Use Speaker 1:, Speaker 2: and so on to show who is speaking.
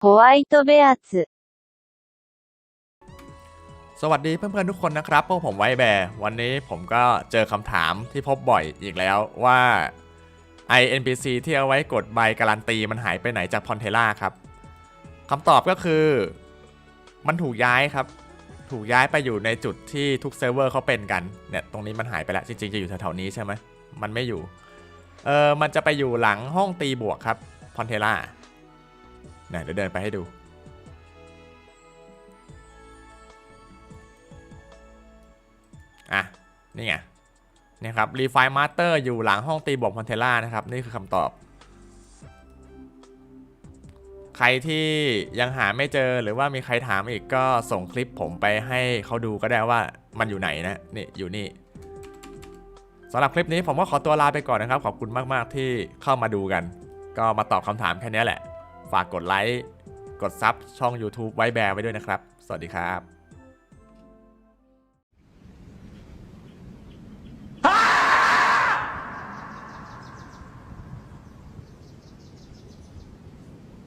Speaker 1: ホワイトベアツ
Speaker 2: สวัสดีเพื่อนๆทุกคนนะครับพวกผมไวแบร์วันนี้ผมก็เจอคำถามที่พบบ่อยอีกแล้วว่า INPC ที่เอาไว้กดใบการันตีมันหายไปไหนจากพอนเทล่าครับคำตอบก็คือมันถูกย้ายครับ ถูกย้ายไปอยู่ในจุดที่ทุกเซิร์ฟเวอร์เขาเป็นกันเนี่ยตรงนี้มันหายไปแล้วจริงๆจะอยู่แถวๆนี้ใช่ไหมมันไม่อยู่เออมันจะไปอยู่หลังห้องตีบวกครับพอนเทล่าเ นี่เดี๋ยวเดินไปให้ดู อะ นี่ไงนี่ครับรีไฟมาสเตอร์อยู่หลังห้องตีบวกพอนเทล่านะครับ นี่คือคำตอบ ใครที่ยังหาไม่เจอหรือว่ามีใครถามอีกก็ส่งคลิปผมไปให้เขาดูก็ได้ว่ามันอยู่ไหนนะ นี่ อยู่นี่สำหรับคลิปนี้ผมก็ขอตัวลาไปก่อนนะครับ ขอบคุณมาก ๆ ที่เข้ามาดูกัน ก็มาตอบคำถามแค่นี้แหละ ฝากกดไลค์ กดซับช่อง YouTube ไว้แบร์ไว้ด้วยนะครับ สวัสดีครับ